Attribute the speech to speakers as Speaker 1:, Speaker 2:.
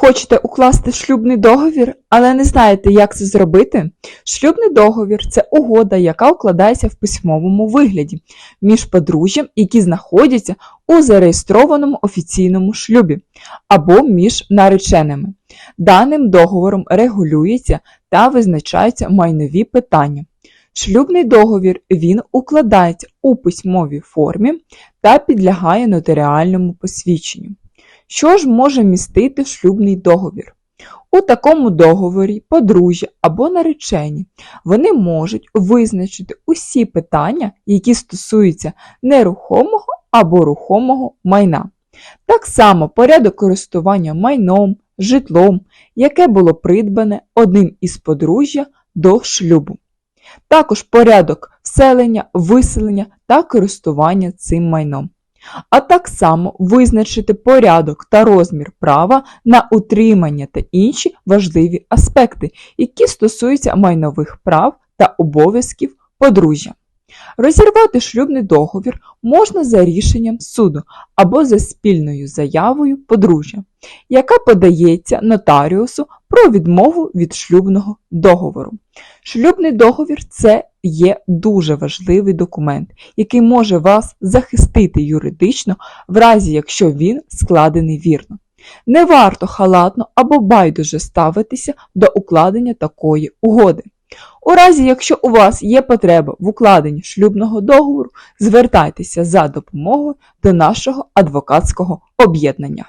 Speaker 1: Хочете укласти шлюбний договір, але не знаєте, як це зробити? Шлюбний договір це угода, яка укладається в письмовому вигляді між подружжям, які знаходяться у зареєстрованому офіційному шлюбі, або між нареченими. Даним договором регулюється та визначаються майнові питання. Шлюбний договір він укладається у письмовій формі та підлягає нотаріальному посвідченню. Що ж може містити шлюбний договір? У такому договорі подружжя або наречені вони можуть визначити усі питання, які стосуються нерухомого або рухомого майна. Так само порядок користування майном, житлом, яке було придбане одним із подружжя до шлюбу. Також порядок вселення, виселення та користування цим майном а так само визначити порядок та розмір права на утримання та інші важливі аспекти, які стосуються майнових прав та обов'язків подружжя. Розірвати шлюбний договір можна за рішенням суду або за спільною заявою подружжя, яка подається нотаріусу про відмову від шлюбного договору. Шлюбний договір це є дуже важливий документ, який може вас захистити юридично, в разі якщо він складений вірно. Не варто халатно або байдуже ставитися до укладення такої угоди. У разі, якщо у вас є потреба в укладенні шлюбного договору, звертайтеся за допомогою до нашого адвокатського об'єднання.